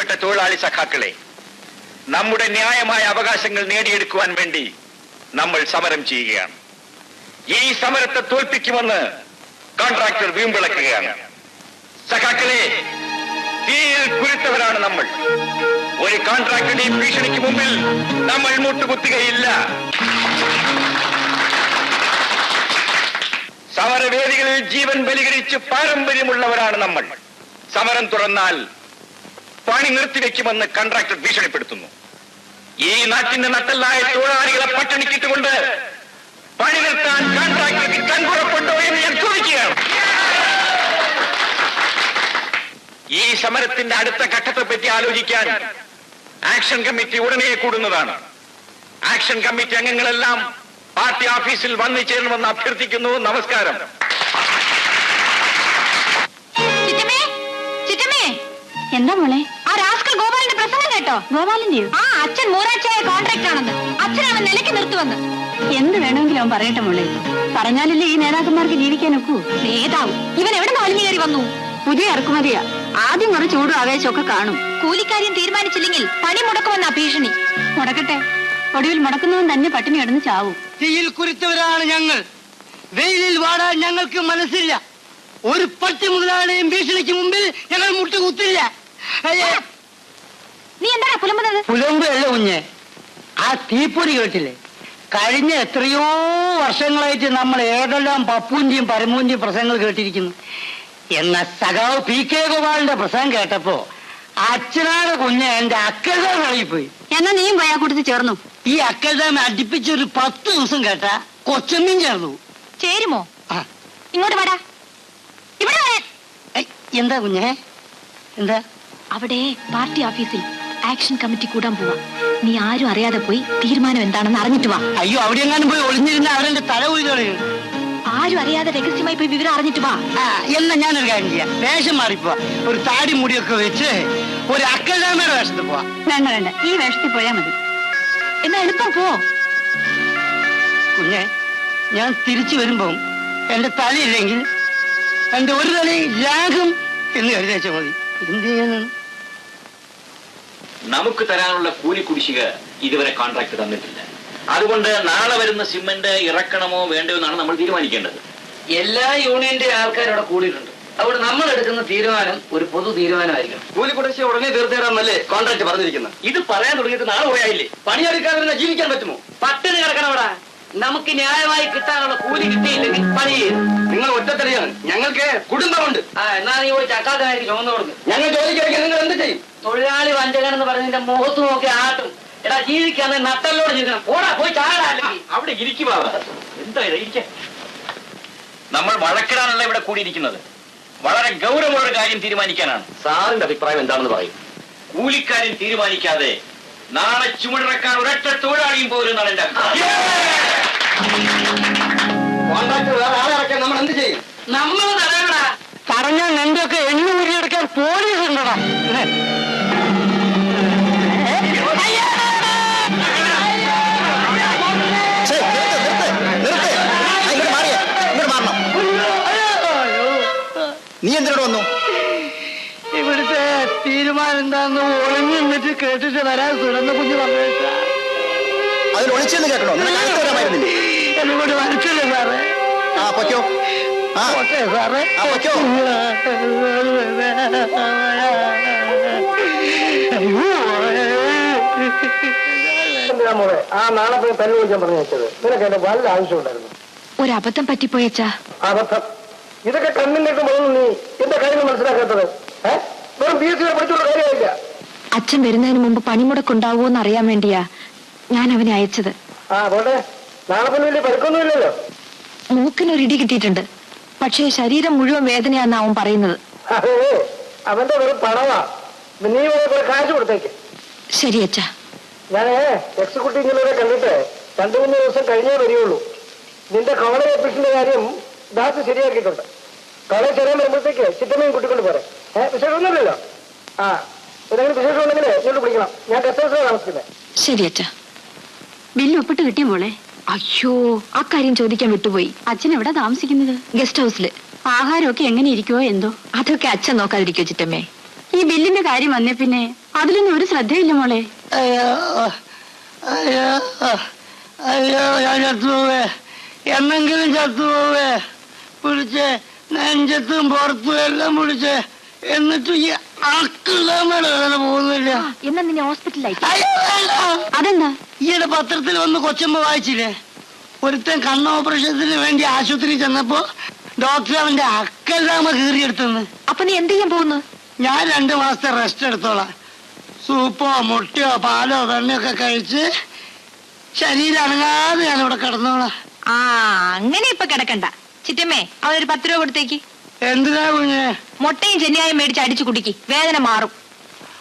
പ്രിയപ്പെട്ട തൊഴിലാളി സഖാക്കളെ നമ്മുടെ ന്യായമായ അവകാശങ്ങൾ നേടിയെടുക്കുവാൻ വേണ്ടി നമ്മൾ സമരം ചെയ്യുകയാണ്. ഈ സമരത്തെ തോൽപ്പിക്കുമെന്ന് കോൺട്രാക്ടർ വീമ്പിളക്കുകയാണ്. സഖാക്കളെ തീയിൽ കുരുത്തവരാണ് നമ്മൾ. ഒരു കോൺട്രാക്ടറുടെ ഭീഷണിക്ക് മുമ്പിൽ നമ്മൾ മുട്ടുകുത്തുകയില്ല. സമരവേദികളിൽ ജീവൻ ബലികരിച്ച് പാരമ്പര്യമുള്ളവരാണ് നമ്മൾ. സമരം തുറന്നാൽ പണി നിർത്തിവെക്കുമെന്ന് കോൺട്രാക്ടർ ഭീഷണിപ്പെടുത്തുന്നു. ഈ നാട്ടിന്റെ നട്ടല്ലായ തൊഴിലാളികളെ പട്ടിണിക്കിട്ടുകൊണ്ട് പണി നിർത്താൻ കോൺട്രാക്ടർക്ക് കൺപുറപ്പെട്ടോ എന്ന് ഞാൻ ചോദിക്കുകയാണ്. ഈ സമരത്തിന്റെ അടുത്ത ഘട്ടത്തെ പറ്റി ആലോചിക്കാൻ ആക്ഷൻ കമ്മിറ്റി ഉടനെ കൂടുന്നതാണ്. ആക്ഷൻ കമ്മിറ്റി അംഗങ്ങളെല്ലാം പാർട്ടി ഓഫീസിൽ വന്നു ചേരണമെന്ന് അഭ്യർത്ഥിക്കുന്നു. നമസ്കാരം. എന്താ മോളെ? ആ രാസ്കൽ ഗോപാലിന്റെ പ്രസംഗം കേട്ടോ? ഗോപാലന്റെയോ? ആ അച്ഛൻ മൂരാഴ്ചയായ കോൺട്രാക്ട് ആണെന്ന്. അച്ഛനാണ് നിലയ്ക്ക് നിർത്തുവെന്ന് എന്ത് വേണമെങ്കിലും അവൻ പറയട്ടെ മോളെ. പറഞ്ഞാലല്ലേ ഈ നേതാക്കന്മാർക്ക് ജീവിക്കാൻ ഒക്കൂ നേതാവ് ഇവൻ എവിടെ നിന്ന് വലിഞ്ഞു കയറി വന്നു? പുതിയ ഇറക്കുമതിയാ. ആദ്യം കുറച്ച് ചൂടും ആവേശമൊക്കെ കാണും. കൂലിക്കാര്യം തീരുമാനിച്ചില്ലെങ്കിൽ പണി മുടക്കുമെന്ന ഭീഷണി. മുടക്കട്ടെ. ഒടുവിൽ മുടക്കുന്നവൻ തന്നെ പട്ടിണി കിടന്ന് ചാവും. തീയിൽ കുരുത്തവരാണ് ഞങ്ങൾ. വെയിലിൽ വാടാൻ ഞങ്ങൾക്ക് മനസ്സില്ല. ഒരു പട്ടി മുതലാളിയും ഭീഷണിക്ക് മുമ്പിൽ ഞങ്ങൾ മുട്ടുകുത്തില്ല. നീ എന്താ പുലമ്പുന്നത്? പുലമ്പല്ല കുഞ്ഞെ. ആ തീപ്പൊരി കേട്ടില്ലേ? കഴിഞ്ഞ എത്രയോ വർഷങ്ങളായിട്ട് നമ്മൾ ഏതെല്ലാം പപ്പൂന്റെയും പരമൂന്റെയും പ്രസംഗങ്ങൾ കേട്ടിരിക്കുന്നു. എന്ന സഖാവ് പി കെ ഗോപാലിന്റെ പ്രസംഗം കേട്ടപ്പോ അച്ഛനാട് കുഞ്ഞ് എന്റെ അക്കൽദാം ഇറങ്ങിപ്പോയി. എന്നാ നീയും പോയാ കൂട്ടത്തിൽ ചേർന്നു. ഈ അക്കൽദാം അടുപ്പിച്ച് ഒരു പത്ത് ദിവസം കേട്ട കൊച്ചമ്മയും ചേർന്നു. ചേരുമോ? ഇങ്ങോട്ട് വാടാ. ഇവിടെ എന്താ കുഞ്ഞേ? എന്താ? അവിടെ പാർട്ടി ഓഫീസിൽ ആക്ഷൻ കമ്മിറ്റി കൂടാൻ പോവാ. നീ ആരും അറിയാതെ പോയി തീരുമാനം എന്താണെന്ന് അറിഞ്ഞിട്ട് വാ. അയ്യോ അവിടെ എങ്ങാനും പോയി ഒളിഞ്ഞിരുന്ന അവരുടെ തല ഉയർന്നു ആരും അറിയാതെ രഹസ്യമായി പോയി വിവരം അറിഞ്ഞിട്ട് വാ. എന്നാ ഞാനൊരു കാര്യം ചെയ്യാം. വേഷം മാറിപ്പോ ഒരു താടി മുടിയൊക്കെ വെച്ച് ഒരു അക്കലാമയുടെ വേഷത്തിൽ പോവാ. വേണ്ട വേണ്ട ഈ വേഷത്തിൽ പോയാ മതി. എന്നാ എളുപ്പം പോ. കുഞ്ഞെ ഞാൻ തിരിച്ചു വരുമ്പം എന്റെ തലയില്ലെങ്കിൽ എന്റെ ഒരു തലയും ലാഘം എന്ന് കരുതി മതി. എന്ത് ചെയ്യാനാണ്? നമുക്ക് തരാനുള്ള കൂലി കുടിശ്ശിക ഇതുവരെ കോൺട്രാക്ട് തന്നിട്ടില്ല. അതുകൊണ്ട് നാളെ വരുന്ന സിമന്റ് ഇറക്കണമോ വേണ്ടോ എന്നാണ് നമ്മൾ തീരുമാനിക്കേണ്ടത്. എല്ലാ യൂണിയന്റെ ആൾക്കാരും അവിടെ കൂടിയിട്ടുണ്ട്. അവിടെ നമ്മൾ എടുക്കുന്ന തീരുമാനം ഒരു പൊതു തീരുമാനമായിരിക്കണം. കൂലി കുടിശ്ശിക ഉടനെ തീർത്തേരാന്നല്ലേ കോൺട്രാക്ട് പറഞ്ഞിരിക്കുന്നത്? ഇത് പറയാൻ തുടങ്ങിയിട്ട് നാളെ പോയായില്ലേ പണിയെടുക്കാതെ ജീവിക്കാൻ പറ്റുമോ? പട്ടിണി കിടക്കണവിടാ നമുക്ക് ന്യായമായി കിട്ടാനുള്ള കൂലി കിട്ടിയില്ലെങ്കിൽ പണി നിങ്ങൾ ഒറ്റത്തടിയാണ്. ഞങ്ങൾക്ക് കുടുംബമുണ്ട്. ആ എന്നാ നീ പോയി ചക്കാത്തനായിരിക്കും ചുമന്നു കൊടുക്കും. ഞങ്ങൾ ജോലിക്ക് നിങ്ങൾ എന്ത് ചെയ്യും? തൊഴിലാളി വഞ്ചകൻ എന്ന് പറഞ്ഞതിന്റെ മുഖത്ത് നോക്കി ആട്ടും. എടാ ജീവിക്കാന്ന് നട്ടല്ലോട് ജീവിക്കണം. പോടാ പോയി ചാടാ അല്ലെങ്കിൽ അവിടെ ഇരിക്കുക എന്താ ഇത്? ഇരിക്ക. നമ്മൾ വഴക്കിടാനല്ല ഇവിടെ കൂടിയിരിക്കുന്നത്. വളരെ ഗൗരവമുള്ള ഒരു കാര്യം തീരുമാനിക്കാനാണ്. സാറിന്റെ അഭിപ്രായം എന്താണെന്ന് പറയും. കൂലിക്കാരൻ തീരുമാനിക്കാതെ നാളെ ചുമടിറക്കാൻ ഒരൊറ്റ തൊഴിലാളിയും പോരുന്നാണ് എന്റെ അഭിപ്രായം കോൺട്രാക്ട് വേറെ ആളെ ഇറക്കാൻ നമ്മൾ എന്ത് ചെയ്യും? നമ്മൾ പറഞ്ഞാൽ എന്തൊക്കെ എണ്ണ ഊരിയെടുക്കാൻ പോലീസ് ഉണ്ടടാ നീ എന്തിനോട് വന്നു? ഇവിടുത്തെ തീരുമാനം എന്താന്ന് ഒളിഞ്ഞു നിന്നിട്ട് കേട്ടിട്ട് വരാൻ സുരന്ന കുഞ്ഞ് പറഞ്ഞു അതിൽ ഒളിച്ചെന്ന് കേട്ടോ നിനക്ക് അടുത്ത് വരാമായിരുന്നില്ലേ എന്നെ കൊണ്ട് വരച്ചില്ല സാറേ. ആ പൊയ്ക്കോ. ആ. ഓട്ടെ സാറേ. ആ, പൊയ്ക്കോ. മോളെ. ആ നാളെ പോയി പല്ല് വിളിക്കാൻ പറഞ്ഞു വെച്ചത്. നിനക്ക് എന്റെ വല്ല ആവശ്യമുണ്ടായിരുന്നു? ഒരു അബദ്ധം പറ്റിപ്പോയച്ചാ. അബദ്ധം? ഇതൊക്കെ കണ്ണിലേക്ക് പോകുന്നു നീ. എന്റെ കാര്യം മനസ്സിലാക്കാത്തത്. വെറും ബി എസ് സി പഠിച്ചുള്ള അച്ഛൻ വരുന്നതിന് മുമ്പ് പണിമുടക്കുണ്ടാവുമോ എന്ന് അറിയാൻ വേണ്ടിയാ ഞാൻ അവനെ അയച്ചത്. ആ പോട്ടെ നാളെ പിന്നെ വലിയ പരിക്കൊന്നുമില്ലല്ലോ. മൂക്കിനൊരിടി കിട്ടിയിട്ടുണ്ട്. പക്ഷേ ശരീരം മുഴുവൻ വേദനയാന്ന് അവൻ പറയുന്നത്. അവന്റെ വെറും പണമാ നീ കാശ് കൊടുത്തേക്ക്. ശരി അച്ഛാ. ഞാനേ എക്സിക്യൂട്ടീവ് എഞ്ചിനീയറെ കണ്ടിട്ട് രണ്ടു മൂന്ന് ദിവസം കഴിഞ്ഞേ വരികയുള്ളൂ നിന്റെ കോളേജ് ഓഫീസിന്റെ കാര്യം ദാസ് ശരിയാക്കിയിട്ടുണ്ട്. കവളെ ചെറിയ വരുമ്പോഴത്തേക്ക് ചിറ്റമ്മയും കുട്ടിക്കൊണ്ട് പോരെ. ഏഹ് വിശേഷമൊന്നുമില്ലല്ലോ? ആ എന്തെങ്കിലും വിശേഷം ഉണ്ടെങ്കിൽ ഇങ്ങോട്ട് വിളിക്കണം. ഞാൻ ഗസ്റ്റ് ഹൗസിലാണ് താമസിക്കുന്നത്. ശരി അച്ഛാ. ബില്ല് ഒപ്പിട്ട് കിട്ടിയ മോളെ? അയ്യോ ആ കാര്യം ചോദിക്കാൻ വിട്ടുപോയി. അച്ഛൻ എവിടെ താമസിക്കുന്നത്? ഗസ്റ്റ് ഹൗസിൽ. ആഹാരമൊക്കെ എങ്ങനെ ഇരിക്കുവോ എന്തോ? അതൊക്കെ അച്ഛൻ നോക്കാതിരിക്കോ ചിറ്റമ്മേ? ഈ ബില്ലിന്റെ കാര്യം വന്നേ പിന്നെ അതിലൊന്നും ഒരു ശ്രദ്ധയില്ല മോളെ. അയ്യോ ഞാൻ ചത്തുപോവേ എന്നെങ്കിലും ചത്തുപോവേ. പിടിച്ച് നെഞ്ചത്തും പുറത്തും എല്ലാം പിടിച്ച്. എന്നിട്ട് ഈ അക്കിള്ളാമേടെ വേദന പോകുന്നില്ല. എന്നാ നിന്നെ ഹോസ്പിറ്റലിലായി. അതെന്താ? ഈയിടെ പത്രത്തിൽ വന്ന് കൊച്ചമ്മ വായിച്ചില്ലേ? ഒരുത്തൻ കണ്ണ് ഓപ്പറേഷത്തിന് വേണ്ടി ആശുപത്രി ചെന്നപ്പോ ഡോക്ടർ അവന്റെ അക്കല്ലാമ കീറിയെടുത്തെന്ന്. അപ്പൊ നീ എന്ത് ചെയ്യാൻ പോകുന്നു? ഞാൻ രണ്ടു മാസത്തെ റെസ്റ്റ് എടുത്തോളാം. സൂപ്പോ മുട്ടയോ പാലോ വെണ്ണയൊക്കെ കഴിച്ച് ശരീരം അനങ്ങാതെ ഞാൻ ഇവിടെ കിടന്നോളാം. ആ അങ്ങനെ ഇപ്പൊ കിടക്കണ്ട. ചിറ്റമ്മേ അവനൊരു പത്ത് രൂപ കൊടുത്തേക്ക്. എന്തിനാ കുഞ്ഞെ? മുട്ടയും ചെന്നിയായും മേടിച്ച് അടിച്ചു കുടിക്ക്. വേദന മാറും.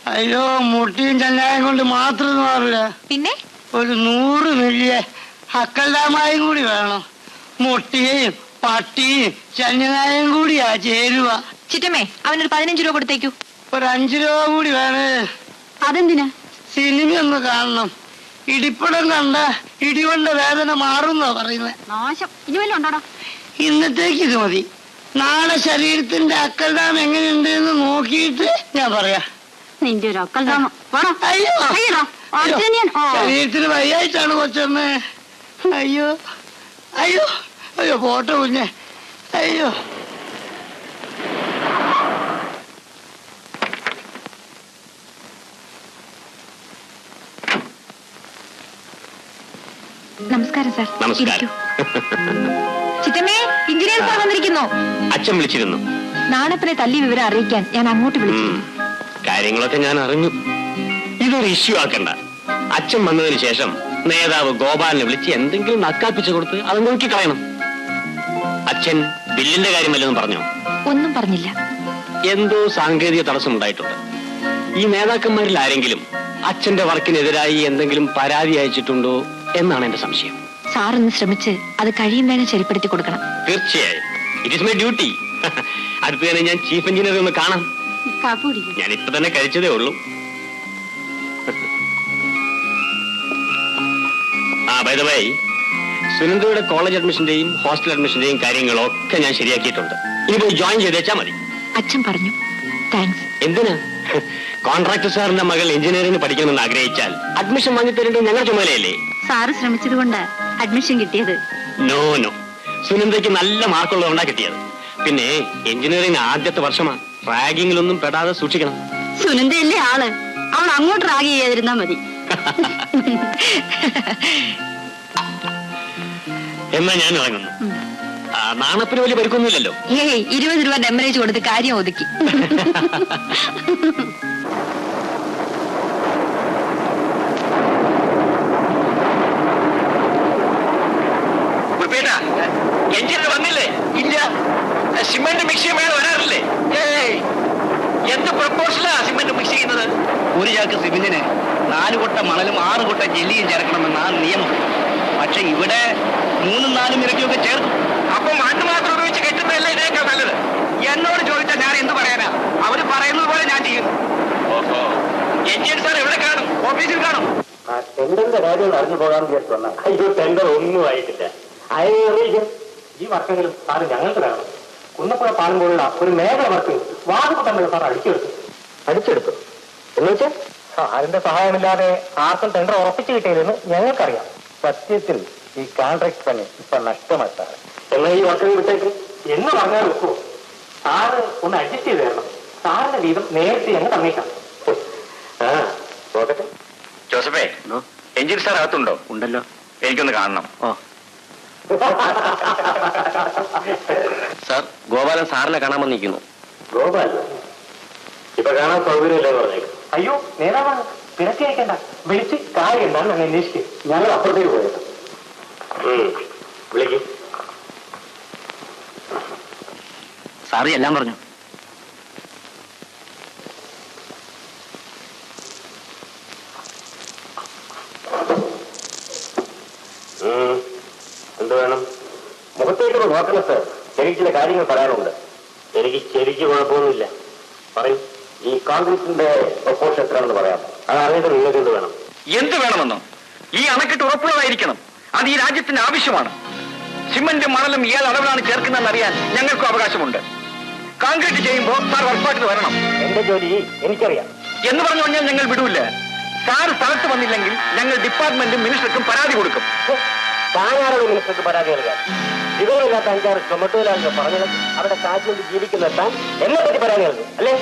അയ്യോ മുട്ടിയും ചെന്നായും കൊണ്ട് മാത്രം മാറില്ല പിന്നെ? ഒരു നൂറ് മില്ലിയ അക്കല്ലാമായും കൂടി വേണം. മുട്ടിയും പട്ടിയും ചെന്നായും കൂടിയാ ചേരുവ. ചിറ്റമ്മേ അവനൊരു പതിനഞ്ച് രൂപ കൊടുത്തേക്കു. ഒരു അഞ്ചു രൂപ കൂടി വേണേ. അതെന്തിനാ? സിനിമ ഒന്ന് കാണണം. ഇടിപ്പടം കണ്ട ഇടിവണ്ട വേദന മാറുന്നോ പറയുന്നത് നാശം. ഇനി വല്ലതും ഉണ്ടോടാ? ഇന്നത്തേക്ക് ഇത് മതി. നാളെ ശരീരത്തിന്റെ അക്കൽഡാം എങ്ങനെയുണ്ട് എന്ന് നോക്കിയിട്ട് ഞാൻ പറയാ. നിന്റെ ഒരു അക്കൽ താമം വേണോ അയ്യോ. ശരീരത്തിന് വയ്യായിട്ടാണ് കൊച്ചമ്മേ അയ്യോ. അയ്യോ. അയ്യോ പോട്ടെ കുഞ്ഞെ. അയ്യോ. നമസ്കാരം സാർ. നമസ്കാരം. ചിറ്റമ്മേ എഞ്ചിനീയർ സാർ വന്നിരിക്കുന്നു. അച്ഛൻ വിളിച്ചിരുന്നു. നാണപ്പനെ തല്ലി വിവരം അറിയിക്കാൻ ഞാൻ അങ്ങോട്ട് വിളിച്ചു. കാര്യങ്ങളൊക്കെ ഞാൻ അറിഞ്ഞു. ഇതൊരു ഇഷ്യൂ ആക്കണ്ട. അച്ഛൻ വന്നതിന് ശേഷം നേതാവ് ഗോപാലിനെ വിളിച്ച് എന്തെങ്കിലും നക്കാപ്പിച്ചു കൊടുത്ത് അത് നോക്കിക്കളയണം. അച്ഛൻ ബില്ലിന്റെ കാര്യം വല്ലതും പറഞ്ഞോ? ഒന്നും പറഞ്ഞില്ല. എന്തോ സാങ്കേതിക തടസ്സം ഉണ്ടായിട്ടുണ്ട്. ഈ നേതാക്കന്മാരിൽ ആരെങ്കിലും അച്ഛന്റെ വർക്കിനെതിരായി എന്തെങ്കിലും പരാതി അയച്ചിട്ടുണ്ടോ എന്നാണ് എന്റെ സംശയം. സാറൊന്ന് ശ്രമിച്ച് അത് കഴിയും വേഗം ശരിപ്പെടുത്തി കൊടുക്കണം. തീർച്ചയായും. ഇറ്റ് ഇസ് മൈ ഡ്യൂട്ടി അടുത്ത് തന്നെ ഞാൻ ചീഫ് എഞ്ചിനീയർ ഒന്ന് കാണാം. ഞാൻ ഇപ്പൊ തന്നെ കഴിച്ചതേ ഉള്ളൂ. ആ ബൈ സുനന്ദയുടെ കോളേജ് അഡ്മിഷന്റെയും ഹോസ്റ്റൽ അഡ്മിഷന്റെയും കാര്യങ്ങളൊക്കെ ഞാൻ ശരിയാക്കിയിട്ടുണ്ട്. ഇനി പോയി ജോയിൻ ചെയ്തേച്ചാ മതി. അച്ഛൻ പറഞ്ഞു. താങ്ക്സ് എന്തിനാ? കോൺട്രാക്ടർ സാറിന്റെ മകൾ എഞ്ചിനീയറിംഗ് പഠിക്കണമെന്ന് ആഗ്രഹിച്ചാൽ അഡ്മിഷൻ വാങ്ങി തരേണ്ടത് ഞങ്ങളുടെ ചുമതലയല്ലേ? സാറ് ശ്രമിച്ചത് കൊണ്ട് അഡ്മിഷൻ കിട്ടിയത്? നോ നോ സുനന്ദയ്ക്ക് നല്ല മാർക്കുള്ളതുകൊണ്ടാ കിട്ടിയത്. പിന്നെ എഞ്ചിനീയറിംഗ് ആദ്യത്തെ വർഷമാ. റാഗിങ്ങിലൊന്നും പെടാതെ സൂക്ഷിക്കണം. സുനന്ദയല്ലേ ആൾ? അവൾ അങ്ങോട്ട് റാഗ് ചെയ്യാതിരുന്നാ മതി. എന്നാ ഞാൻ ഇറങ്ങുന്നു. നാണപ്പിന് വലിയ പരിക്കൊന്നുമില്ലല്ലോ. ഏയ് ഇരുപത് രൂപ ഡെമറേജ് കൊടുത്ത് കാര്യം ഒതുക്കി. കുറിപ്പേട്ട എഞ്ചിന് വന്നില്ലേ? ഇല്ല. സിമന്റ് മിക്സ് ചെയ്യുമ്പോൾ വരാറില്ലേ? എന്ത് പ്രപ്പോസലാ സിമന്റ് മിക്സ് ചെയ്യുന്നത്? ഒരു ചാക്ക് സിമെന്റിന് നാല് കൊട്ട മണലും ആറ് കൊട്ട ജെല്ലിയും ചേർക്കണമെന്നാണ് നിയമം. പക്ഷെ ഇവിടെ മൂന്നും നാലും ഇറക്കിയൊക്കെ ചേർക്കും. അപ്പൊ മണ്ണ് മാത്രം ഉപയോഗിച്ച് കെട്ടുന്നതല്ലേ ഇതിനേക്കാൾ നല്ലത്. എന്നോട് ചോദിച്ചാൽ ഞാൻ എന്ത് പറയാനാ? അവർ പറയുന്നത് പോലെ ഞാൻ ചെയ്യും. ഓഹോ. എഞ്ചിനീയർ സാർ എവിടെ കാണും? ഓഫീസിൽ കാണും. ടെൻഡറിന്റെ കാര്യം അറിഞ്ഞു പോകാൻ വിചാരിച്ചു വന്ന. അയ്യോ ടെൻഡർ ഒന്നും ആയിട്ടില്ല. അയനെ ഈ വർക്കെങ്കിലും സാറ് ഞങ്ങൾക്ക് വേണം. കുന്നപ്പുഴ പാടുമ്പോഴുള്ള ഒരു മേഖല വർക്ക് വാദപ്പെട്ട സാർ അടിച്ചെടുത്തു. അടിച്ചെടുത്തു? എന്നുവെച്ചാൽ സാറിന്റെ സഹായമില്ലാതെ ആർക്കും ടെൻഡർ ഉറപ്പിച്ചു കിട്ടിയില്ലെന്ന് ഞങ്ങൾക്കറിയാം. സത്യത്തിൽ ഈ കോൺട്രാക്ട് പണി ഇപ്പൊ നഷ്ടമായി സാറ്. എന്നാൽ ഈ വർക്ക് വിട്ടേക്ക്? എന്ന് പറഞ്ഞാൽ ഒക്കുമോ സാറ് ഒന്ന് അഡ്ജസ്റ്റ് ചെയ്ത് തരണം. സാറിന്റെ വീതം നേരത്തെ ഞങ്ങൾ തന്നേക്കാം. ആ നോക്കട്ടെ ജോസഫേ എഞ്ചിൻ സാർ അകത്തുണ്ടോ? ഉണ്ടല്ലോ. എനിക്കൊന്ന് കാണണം. ഓ. സാർ ഗോപാലൻ സാറിനെ കാണാൻ വന്നിരിക്കുന്നു. ഗോപാലൻ? ഇപ്പൊ കാണാൻ സൗകര്യമല്ലേ പറഞ്ഞേക്കും അയ്യോ നേരാ തിരക്കി അയക്കണ്ട വിളിച്ച് കാര്യം എന്താണ് ഞാൻ അന്വേഷിക്കും. ഞങ്ങൾ അപ്പുറത്തേക്ക് പോയത് വിളിക്കും. സാറി എല്ലാം പറഞ്ഞു എന്ത് വേണം മുഖത്തേക്ക് നോക്കണം സാർ എനിക്ക് ചില കാര്യങ്ങൾ പറയാനുണ്ട്. എനിക്ക് ശരിക്ക് കുഴപ്പമൊന്നുമില്ല. പറയും. ഈ കോൺഗ്രസിന്റെ പ്രപ്പോഷൻ എത്രയാണെന്ന് പറയാം അത് അറിയേണ്ടത് നിങ്ങൾക്ക് എന്ത് വേണം? എന്ത് വേണമെന്നോ? ഈ അണക്കെട്ട് ഉറപ്പുള്ളതായിരിക്കണം. അത് ഈ രാജ്യത്തിന്റെ ആവശ്യമാണ്. സിമന്റും മണലും ഇയാൾ അളവിലാണ് ചേർക്കുന്നതെന്ന് അറിയാൻ ഞങ്ങൾക്കും അവകാശമുണ്ട്. കോൺക്രീറ്റ് ചെയ്യുമ്പോൾ സാർ ഉറപ്പായിട്ട് വരണം. എന്റെ ജോലി എനിക്കറിയാം. എന്ന് പറഞ്ഞു കഴിഞ്ഞാൽ ഞങ്ങൾ വിടൂല്ല. സാർ സ്ഥലത്ത് വന്നില്ലെങ്കിൽ ഞങ്ങൾ ഡിപ്പാർട്ട്മെന്റും മിനിസ്റ്റർക്കും പരാതി കൊടുക്കും. മിനിസ്റ്റർക്ക് പരാതി നൽകാൻ? വിവരമില്ലാത്ത അഞ്ചാറ് ചുമട്ടുതൊഴിലാളികൾ പറഞ്ഞത് അവിടെ കാറ്റുകൊണ്ട് ജീവിക്കുന്ന താൻ എന്നെ പറ്റി പറയാനുള്ളത് അല്ലേ?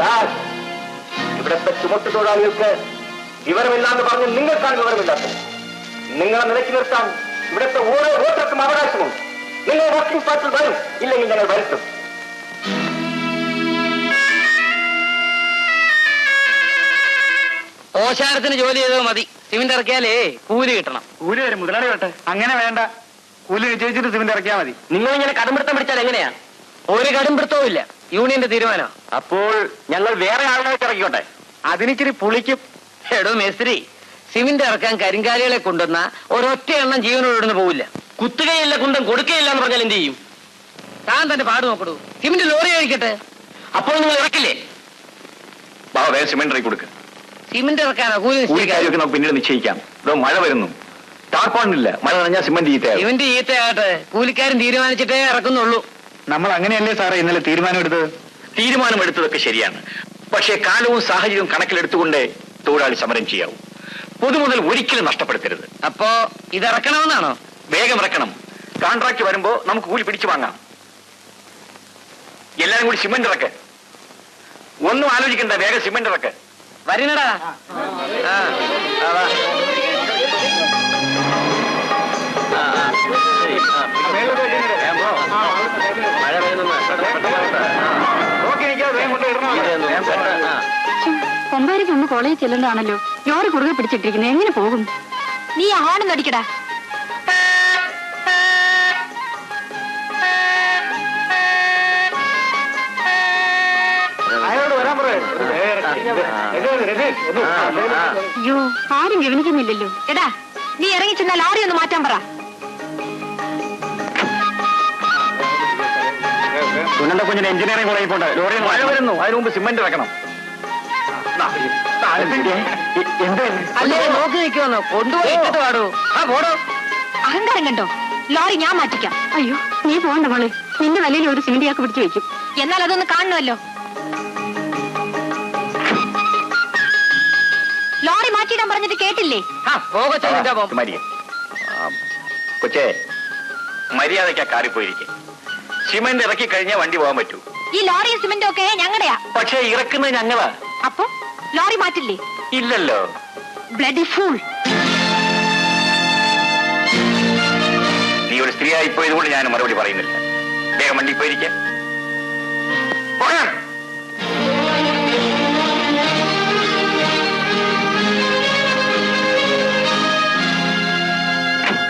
സാർ, ചുമട്ടു തൊഴിലാളികൾക്ക് വിവരമില്ലാന്ന് പറഞ്ഞ് നിങ്ങൾക്കാണ് വിവരമില്ലാത്തത്. നിങ്ങളെ നിലയ്ക്ക് നിർത്താൻ ഇവിടുത്തെ ഓരോ വോട്ടർക്കും അവകാശമുണ്ട്. നിങ്ങൾ വർക്കിംഗ് പാർട്ടിൽ വരും ഇല്ലെങ്കിൽ ഞങ്ങൾ വരുത്തും. ഓശാരത്തിന് ജോലി ചെയ്തത് മതി. സിമെന്റ് ഇറക്കിയാലേ കൂലി കിട്ടണം. കൂലി വരും മുതലാളി വട്ടെ അങ്ങനെ വേണ്ട. കൂലി നിശ്ചയിച്ചിട്ട് സിമന്റ് ഇറക്കിയാൽ മതി. നിങ്ങൾ ഇങ്ങനെ കടുംപിടുത്തം പിടിച്ചാൽ എങ്ങനെയാ? ഒരു കടുംപിടുത്തവും ഇല്ല. യൂണിയന്റെ തീരുമാനം അപ്പോൾ ഞങ്ങൾ വേറെ ആളുകളെ ഇറക്കിക്കോട്ടെ? അതിനിച്ചിരി പുളിക്കും. എടോ മേസ്ത്രി സിമെന്റ് ഇറക്കാൻ കരിങ്കാലികളെ കൊണ്ടുവന്ന ഒരൊറ്റ എണ്ണം ജീവനോട് ഇടുന്ന് പോവില്ല. കുത്തുകയില്ല കുന്തം കൊടുക്കുകയില്ല എന്ന് പറഞ്ഞാൽ എന്ത് ചെയ്യും? താൻ തന്റെ പാട് നോക്കടൂ. സിമെന്റ് ലോറി കഴിക്കട്ടെ അപ്പോൾ നിങ്ങൾ ഇറക്കില്ലേ? സിമെന്റ് ഇറക്കി സിമന്റ് ഇറക്കാനോ കൂലി? കാര്യമൊക്കെ നമുക്ക് പിന്നീട് നിശ്ചയിക്കാം. ഇതോ മഴ വരുന്നു. ടാർപ്പോണില്ല മഴ നനഞ്ഞാൽ സിമെന്റ് ചീത്തയാകും സിമെന്റ് ഈത്തയാകട്ടെ. കൂലിക്കാരൻ തീരുമാനിച്ചിട്ടേ ഇറക്കുന്നുള്ളൂ. നമ്മൾ അങ്ങനെയല്ലേ സാറേ ഇന്നലെ തീരുമാനം എടുത്തത്? തീരുമാനമെടുത്തതൊക്കെ ശരിയാണ്. പക്ഷേ കാലവും സാഹചര്യവും കണക്കിലെടുത്തുകൊണ്ട് തൊഴിലാളി സമരം ചെയ്യാവൂ. പൊതുമുതൽ ഒരിക്കലും നഷ്ടപ്പെടുത്തരുത്. അപ്പോ ഇത് ഇറക്കണമെന്നാണോ വേഗം ഇറക്കണം. കോൺട്രാക്ട് വരുമ്പോ നമുക്ക് കൂലി പിടിച്ചു വാങ്ങാം. എല്ലാരും കൂടി സിമെന്റ് ഇറക്ക്. ഒന്നും ആലോചിക്കണ്ട വേഗം സിമെന്റ് ഇറക്ക്. വരുന്നടാ. ആ, ആ, വാ. കൊമ്പാരിക്ക് ഒന്ന് കോളേജിൽ ചെല്ലുന്നതാണല്ലോ. ജോറി കുറുകെ പിടിച്ചിട്ടിരിക്കുന്നത്. എങ്ങനെ പോകും? നീ ആണെന്ന് അടിക്കടാ. അയ്യോ ആരും ഗവനിക്കുന്നില്ലല്ലോ. എടാ നീ ഇറങ്ങി ചെന്നാൽ ലോറി ഒന്ന് മാറ്റാൻ പറ. കുഞ്ഞിന്റെ കുഞ്ഞിന് എഞ്ചിനീയറിംഗ് കോളേജിൽ പോട്ടെ ലോറി മഴ വരുന്നു. അതിനു മുമ്പ് സിമെന്റ് ഇറക്കണം അല്ലേ നോക്കി നിൽക്കുവന്നോ കൊണ്ടുപോയി ഇട്ടിട്ട് പാടൂ. ആ പോടോ. അഹങ്കാരം കണ്ടോ? ലോറി ഞാൻ മാറ്റിക്കാം. അയ്യോ നീ പോണ്ട മോളെ. നിന്റെ വലയിൽ ഒരു സിമിന്റിയാക്ക് പിടിച്ചു വെക്കും. എന്നാൽ അതൊന്ന് കാണണമല്ലോ. ലോറി മാറ്റിയിടാൻ പറഞ്ഞിട്ട് കേട്ടില്ലേ? കൊച്ചേ മര്യാദയ്ക്ക് കാറിപ്പോയിരിക്കും സിമന്റ് പോയിരിക്കും. സിമെന്റ് ഇറക്കി കഴിഞ്ഞാൽ വണ്ടി പോകാൻ പറ്റൂ. ഈ ലോറിയും സിമെന്റും ഒക്കെ ഞങ്ങളുടെയാ. പക്ഷേ ഇറക്കുന്നത് ഞങ്ങളാ. അപ്പൊ? ലോറി മാറ്റില്ലേ? ഇല്ലല്ലോ. ബ്ലഡി ഫൂൾ നീ ഒരു സ്ത്രീ ആയിപ്പോയത് പോയതുകൊണ്ട് ഞാൻ മറുപടി പറയുന്നില്ല. വേഗം വണ്ടി പോയിരിക്കാം.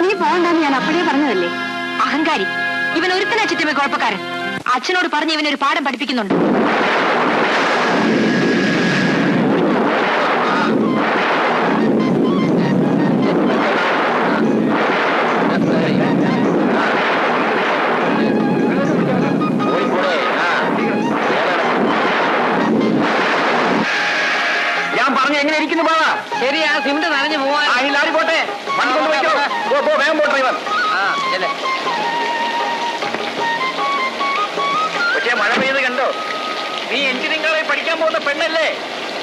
നീ പോകണ്ടെന്ന് ഞാൻ അപ്പോഴേ പറഞ്ഞതല്ലേ? അഹങ്കാരി. ഇവൻ ഒരുത്തനാ ചിറ്റമ്മ കുഴപ്പക്കാരൻ. അച്ഛനോട് പറഞ്ഞ് ഇവനൊരു പാഠം പഠിപ്പിക്കുന്നുണ്ട്. പഠിക്കാൻ പോകുന്ന പെണ്ണല്ലേ?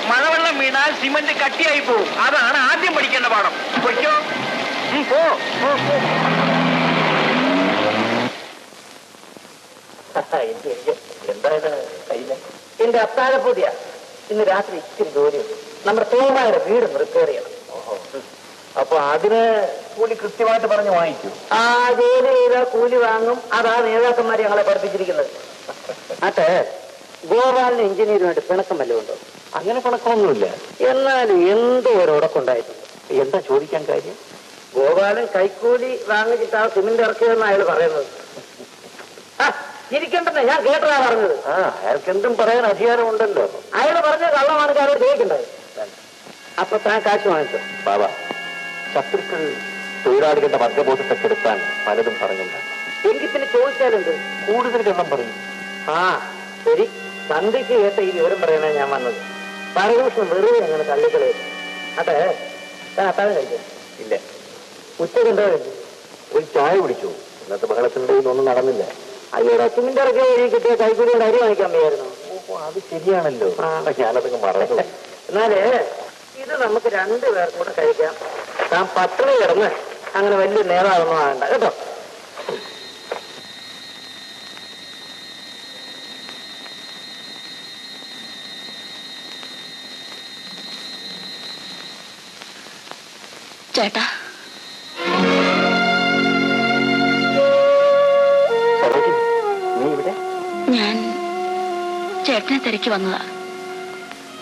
മഴവെള്ളം വീണാൽ സിമന്റ് കട്ടിയായി പോകും അതാണ് ആദ്യം പഠിക്കേണ്ട പാഠം. പൊയ്ക്കോ ഉം, പോ എന്റെ അത്താഴ അത്താഴപ്പൂതിയ ഇന്ന് രാത്രി ഇച്ചിരി ജോലിയുണ്ട് നമ്മുടെ തോമായുടെ വീട് റിപ്പയർ ചെയ്യണം. അപ്പൊ അതിന് കൂലി കൃത്യമായിട്ട് പറഞ്ഞ് വാങ്ങിച്ചു ആ ജോലി ചെയ്താൽ കൂലി വാങ്ങും. അതാ നേതാക്കന്മാർ ഞങ്ങളെ പഠിപ്പിച്ചിരിക്കുന്നത്. അട്ടെ ഗോപാലിന് എഞ്ചിനീയറുമായിട്ട് പിണക്കം വല്ലതും ഉണ്ടോ അങ്ങനെ പിണക്കമൊന്നുമില്ല. എന്നാലും എന്തോ ഒരു ഉടക്കുണ്ടായിട്ടുണ്ട് എന്താ ചോദിക്കാൻ കാര്യം? ഗോപാലൻ കൈക്കൂലി വാങ്ങിച്ചിട്ട് ആ സിമെന്റ് ഇറക്കിയതെന്ന് അയാൾ പറയുന്നത്. ചിരിക്കണ്ടെന്ന് ഞാൻ കേട്ടതാ പറഞ്ഞത്. ആ അയാൾക്ക് എന്തും പറയാൻ അധികാരം ഉണ്ടല്ലോ അയാൾ പറഞ്ഞ കള്ളമാണ് അയാളോട് ചോദിക്കേണ്ടത് അപ്പൊ താൻ കാശ് വാങ്ങിച്ചോ? ബാബാ ശത്രുക്കൾ തൊഴിലാളികളുടെ വർഗബോധത്തെ കെടുത്താൻ പലതും പറഞ്ഞുണ്ട് എങ്കിൽ പിന്നെ ചോദിച്ചാലുണ്ട് കൂടുതൽ എണ്ണം പറയും. ആ ശരി. സന്ധ്യക്ക് കേട്ട ഈ വിവരം പറയാനാ ഞാൻ വന്നത്. പരകൃഷ്ണൻ വെറുതെ അങ്ങനെ തള്ളിക്കളെ അതെ അത്താഴം കഴിക്കാം. ഇല്ല. ഉച്ചയ്ക്ക് എന്താ ഒരു ചായ കുടിച്ചു. ഇന്നത്തെ ബഹളത്തിന്റെ ഒന്നും നടന്നില്ല. അയ്യോടെ സിമിന്റ് ഇറക്കിയ വഴി കിട്ടിയ കൈക്കൂലി കൊണ്ട് അരി വാങ്ങിക്കാൻ വയ്യായിരുന്നു അത് ശരിയാണല്ലോ. ഞാനതൊക്കെ മറന്നു. എന്നാലേ ഇത് നമുക്ക് രണ്ടു പേർക്കൂടെ കൂടെ കഴിക്കാം. താൻ പട്ടിണി കിടന്ന് അങ്ങനെ വലിയ നേതാവൊന്നും ആകണ്ട. കേട്ടോ? തിരക്കി വന്നതാ.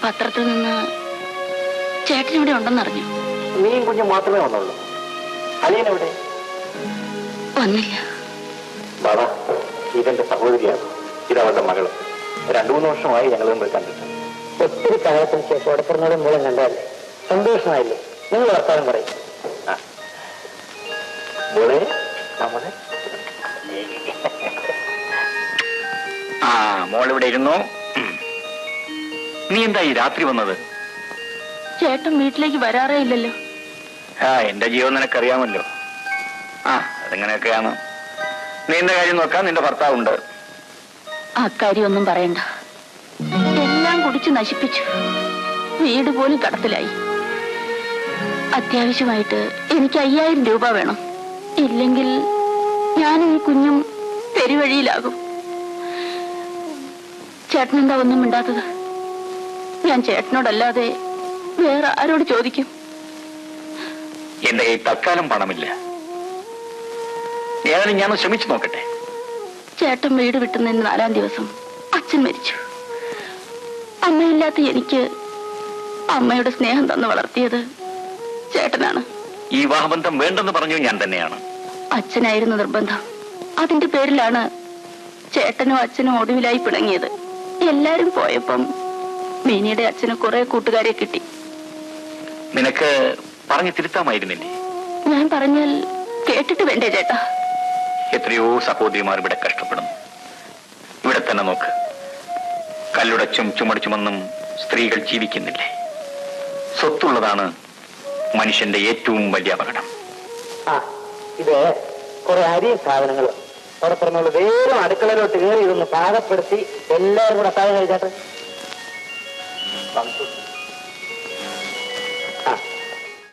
പത്രത്തിൽ നിന്ന് ചേട്ടൻ ഇവിടെ ഉണ്ടെന്നറിഞ്ഞു നീയും കുഞ്ഞും മാത്രമേ വന്നുള്ളൂ. അളിയൻ എവിടെ? വന്നില്ല. ബാബാ ഇതെന്റെ സഹോദരിയാണ്. ഇതവളുടെ മകൾ. രണ്ടു മൂന്ന് വർഷമായി ഞങ്ങൾ തമ്മിൽ കണ്ടിട്ട്. ഒത്തിരി കാലത്തിന് ശേഷം ഉടപ്പുറങ്ങളും മൂലം കണ്ടല്ലേ സന്തോഷമായില്ലേ? നിങ്ങൾ വർത്താനം പറയും. ആ. മോളെ നമ്മളെ ആ മോളിവിടെ ഇരുന്നു. നീ എന്താ ഈ രാത്രി വന്നത്? ചേട്ടൻ വീട്ടിലേക്ക് വരാറേ ഇല്ലല്ലോ. ആ എന്റെ ജീവൻ നിനക്കറിയാമല്ലോ. ആ അതെങ്ങനെയൊക്കെയാണ്? നീ എന്റെ കാര്യം നോക്കാൻ നിന്റെ ഭർത്താവുണ്ട്? കാര്യം ഒന്നും പറയണ്ട. എല്ലാം കുടിച്ച് നശിപ്പിച്ചു. വീട് പോലും കടത്തിലായി. അത്യാവശ്യമായിട്ട് എനിക്ക് അയ്യായിരം രൂപ വേണം. ഇല്ലെങ്കിൽ ഞാൻ ഈ കുഞ്ഞും പെരുവഴിയിലാകും. ചേട്ടനെന്താ ഒന്നും മിണ്ടാത്തത്? ഞാൻ ചേട്ടനോടല്ലാതെ വേറെ ആരോട് ചോദിക്കും? എന്റെ കൈ തൽക്കാലം പണമില്ല. ഏതായാലും ഞാൻ ശ്രമിച്ചു നോക്കട്ടെ. ചേട്ടൻ വീട് വിട്ടുന്നതിന് നാലാം ദിവസം അച്ഛൻ മരിച്ചു. അമ്മയില്ലാത്ത എനിക്ക് അമ്മയുടെ സ്നേഹം തന്നു വളർത്തിയത് ചേട്ടനാണ്. ഈ വിവാഹബന്ധം വേണ്ടെന്ന് പറഞ്ഞു ഞാൻ തന്നെയാണ്. അച്ഛനായിരുന്നു നിർബന്ധം. അതിന്റെ പേരിലാണ് ചേട്ടനും അച്ഛനും ഒടുവിലായി പിണങ്ങിയത്. എല്ലാരും പോയപ്പം മിനിയുടെ അച്ഛന് കുറെ കൂട്ടുകാരെ കിട്ടി. നിനക്ക് പറഞ്ഞു തിരുത്താമായിരുന്നില്ലേ ഞാൻ പറഞ്ഞാൽ കേട്ടിട്ട് വേണ്ടേ ചേട്ടാ? എത്രയോ സഹോദരിമാർ ഇവിടെ കഷ്ടപ്പെടുന്നു. ഇവിടെ തന്നെ നോക്ക്. കല്ലുടച്ചും ചുമടിച്ചുമെന്നും സ്ത്രീകൾ ജീവിക്കുന്നില്ലേ? സ്വത്തുള്ളതാണ് മനുഷ്യന്റെ ഏറ്റവും വലിയ അപകടം. ആ ഇത് കുറെ അരിയും സാധനങ്ങളും. അവിടെ പറഞ്ഞോളൂ വേഗം അടുക്കളയിലോട്ട് കയറി ഇതൊന്ന് പാകപ്പെടുത്തി എല്ലാവരും കൂടെ അത്താഴം കഴിച്ചാട്ടെ. 啊